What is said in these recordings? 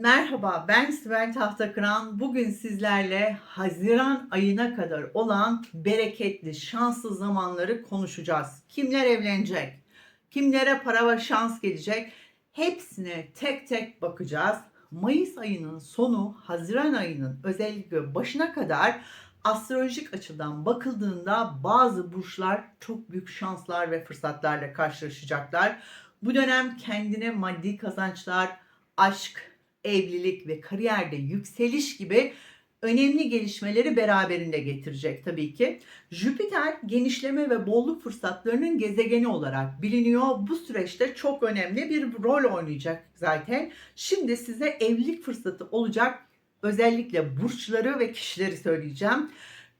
Merhaba, ben Sibel Tahtakıran. Bugün sizlerle Haziran ayına kadar olan bereketli, şanslı zamanları konuşacağız. Kimler evlenecek? Kimlere para ve şans gelecek? Hepsine tek tek bakacağız. Mayıs ayının sonu, Haziran ayının özellikle başına kadar astrolojik açıdan bakıldığında bazı burçlar çok büyük şanslar ve fırsatlarla karşılaşacaklar. Bu dönem kendine maddi kazançlar, aşk, evlilik ve kariyerde yükseliş gibi önemli gelişmeleri beraberinde getirecek tabii ki. Jüpiter genişleme ve bolluk fırsatlarının gezegeni olarak biliniyor. Bu süreçte çok önemli bir rol oynayacak zaten. Şimdi size evlilik fırsatı olacak özellikle burçları ve kişileri söyleyeceğim.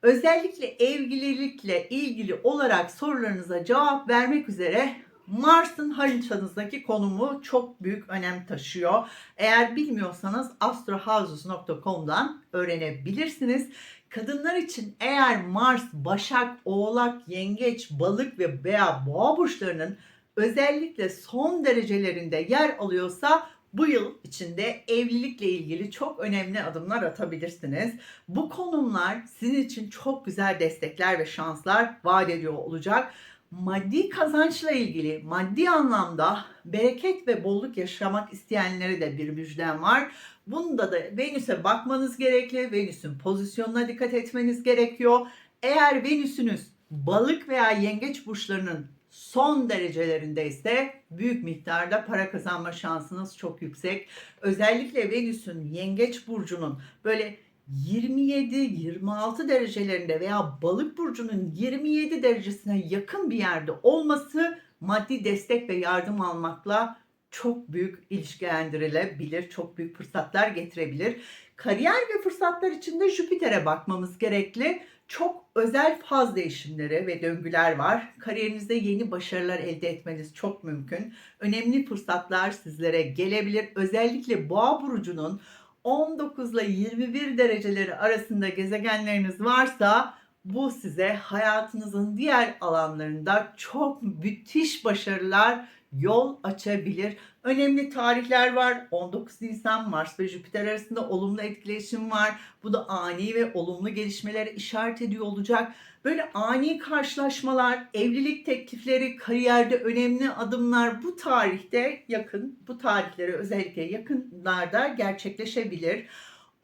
Özellikle evlilikle ilgili olarak sorularınıza cevap vermek üzere Mars'ın haritanızdaki konumu çok büyük önem taşıyor. Eğer bilmiyorsanız astrohouses.com'dan öğrenebilirsiniz. Kadınlar için eğer Mars, Başak, Oğlak, Yengeç, Balık ve veya Boğa burçlarının özellikle son derecelerinde yer alıyorsa bu yıl içinde evlilikle ilgili çok önemli adımlar atabilirsiniz. Bu konumlar sizin için çok güzel destekler ve şanslar vaat ediyor olacak maddi kazançla ilgili maddi anlamda bereket ve bolluk yaşamak isteyenlere de bir müjdem var. Bunda da Venüs'e bakmanız gerekli. Venüs'ün pozisyonuna dikkat etmeniz gerekiyor. Eğer Venüs'ünüz balık veya yengeç burçlarının son derecelerindeyse büyük miktarda para kazanma şansınız çok yüksek. Özellikle Venüs'ün yengeç burcunun böyle 27-26 derecelerinde veya balık burcunun 27 derecesine yakın bir yerde olması maddi destek ve yardım almakla çok büyük ilişkilendirilebilir, çok büyük fırsatlar getirebilir. Kariyer ve fırsatlar için de Jüpiter'e bakmamız gerekli. Çok özel faz değişimleri ve döngüler var. Kariyerinizde yeni başarılar elde etmeniz çok mümkün. Önemli fırsatlar sizlere gelebilir. Özellikle Boğa burcunun 19 ile 21 dereceleri arasında gezegenleriniz varsa bu size hayatınızın diğer alanlarında çok müthiş başarılar yol açabilir. Önemli tarihler var. 19 Nisan Mars ve Jüpiter arasında olumlu etkileşim var. Bu da ani ve olumlu gelişmelere işaret ediyor olacak. Böyle ani karşılaşmalar, evlilik teklifleri, kariyerde önemli adımlar bu tarihte yakın, bu tarihlere özellikle yakınlarda gerçekleşebilir.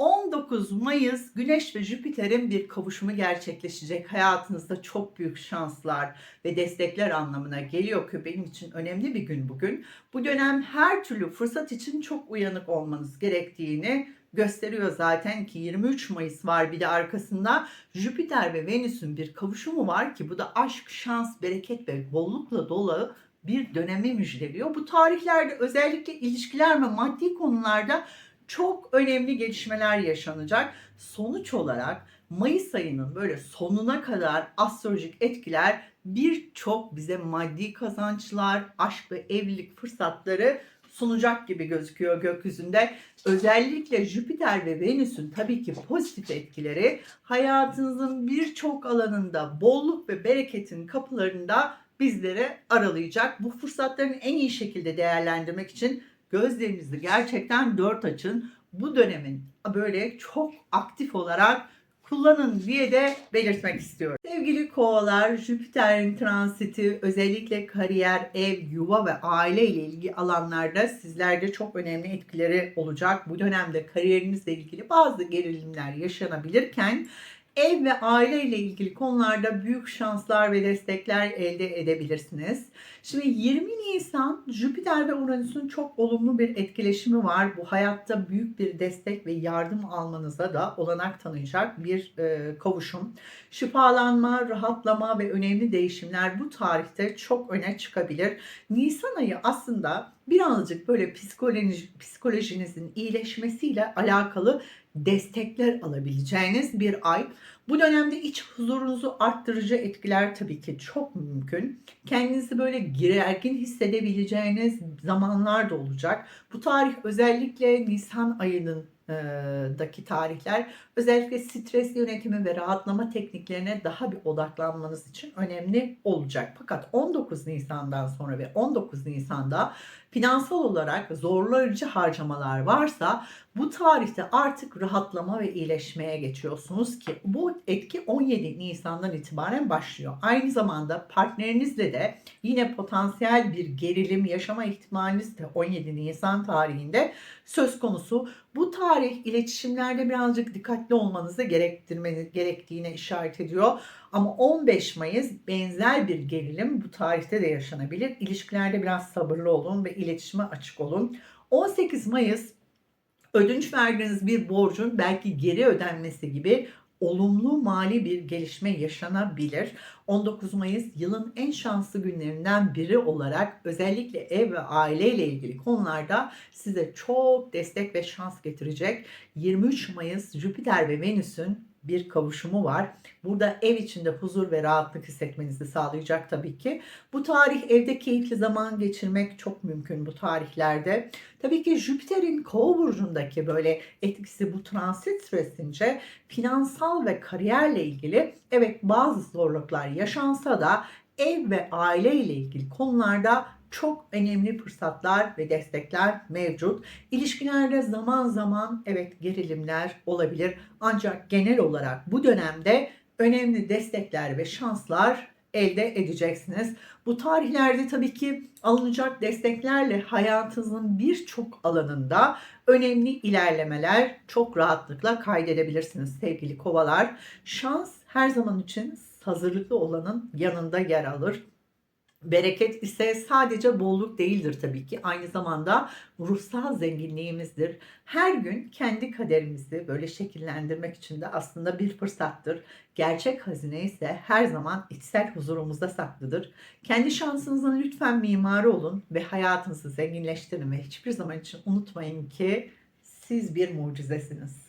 19 Mayıs Güneş ve Jüpiter'in bir kavuşumu gerçekleşecek. Hayatınızda çok büyük şanslar ve destekler anlamına geliyor ki benim için önemli bir gün bugün. Bu dönem her türlü fırsat için çok uyanık olmanız gerektiğini gösteriyor zaten ki 23 Mayıs var bir de arkasında Jüpiter ve Venüs'ün bir kavuşumu var ki bu da aşk, şans, bereket ve bollukla dolu bir dönemi müjdeliyor. Bu tarihlerde özellikle ilişkiler ve maddi konularda çok önemli gelişmeler yaşanacak. Sonuç olarak Mayıs ayının böyle sonuna kadar astrolojik etkiler birçok bize maddi kazançlar, aşk ve evlilik fırsatları sunacak gibi gözüküyor gökyüzünde. Özellikle Jüpiter ve Venüs'ün tabii ki pozitif etkileri hayatınızın birçok alanında bolluk ve bereketin kapılarında bizlere aralayacak. Bu fırsatların en iyi şekilde değerlendirmek için gözlerinizi gerçekten dört açın. Bu dönemin böyle çok aktif olarak kullanın diye de belirtmek istiyorum. Sevgili kovalar, Jüpiter'in transiti özellikle kariyer, ev, yuva ve aile ile ilgili alanlarda sizlerde çok önemli etkileri olacak. Bu dönemde kariyerinizle ilgili bazı gerilimler yaşanabilirken ev ve aile ile ilgili konularda büyük şanslar ve destekler elde edebilirsiniz. Şimdi 20 Nisan Jüpiter ve Uranüs'ün çok olumlu bir etkileşimi var. Bu hayatta büyük bir destek ve yardım almanıza da olanak tanıyacak bir e, kavuşum. Şifalanma, rahatlama ve önemli değişimler bu tarihte çok öne çıkabilir. Nisan ayı aslında birazcık böyle psikoloji, psikolojinizin iyileşmesiyle alakalı destekler alabileceğiniz bir ay. Bu dönemde iç huzurunuzu arttırıcı etkiler tabii ki çok mümkün. Kendinizi böyle gergin hissedebileceğiniz zamanlar da olacak. Bu tarih özellikle Nisan ayının e, daki tarihler özellikle stres yönetimi ve rahatlama tekniklerine daha bir odaklanmanız için önemli olacak. Fakat 19 Nisan'dan sonra ve 19 Nisan'da finansal olarak zorlayıcı harcamalar varsa bu tarihte artık rahatlama ve iyileşmeye geçiyorsunuz ki bu etki 17 Nisan'dan itibaren başlıyor. Aynı zamanda partnerinizle de yine potansiyel bir gerilim yaşama ihtimaliniz de 17 Nisan tarihinde söz konusu. Bu tarih iletişimlerde birazcık dikkatli olmanızı gerektirmeniz gerektiğine işaret ediyor. Ama 15 Mayıs benzer bir gerilim bu tarihte de yaşanabilir. İlişkilerde biraz sabırlı olun ve iletişime açık olun. 18 Mayıs ödünç verdiğiniz bir borcun belki geri ödenmesi gibi olumlu mali bir gelişme yaşanabilir. 19 Mayıs yılın en şanslı günlerinden biri olarak özellikle ev ve aile ile ilgili konularda size çok destek ve şans getirecek. 23 Mayıs Jüpiter ve Venüs'ün bir kavuşumu var. Burada ev içinde huzur ve rahatlık hissetmenizi sağlayacak tabii ki. Bu tarih evde keyifli zaman geçirmek çok mümkün bu tarihlerde. Tabii ki Jüpiter'in Kova burcundaki böyle etkisi bu transit süresince finansal ve kariyerle ilgili evet bazı zorluklar yaşansa da ev ve aile ile ilgili konularda çok önemli fırsatlar ve destekler mevcut. İlişkilerde zaman zaman evet gerilimler olabilir ancak genel olarak bu dönemde önemli destekler ve şanslar elde edeceksiniz. Bu tarihlerde tabii ki alınacak desteklerle hayatınızın birçok alanında önemli ilerlemeler çok rahatlıkla kaydedebilirsiniz sevgili kovalar. Şans her zaman için hazırlıklı olanın yanında yer alır. Bereket ise sadece bolluk değildir tabii ki. Aynı zamanda ruhsal zenginliğimizdir. Her gün kendi kaderimizi böyle şekillendirmek için de aslında bir fırsattır. Gerçek hazine ise her zaman içsel huzurumuzda saklıdır. Kendi şansınızın lütfen mimarı olun ve hayatınızı zenginleştirin ve hiçbir zaman için unutmayın ki siz bir mucizesiniz.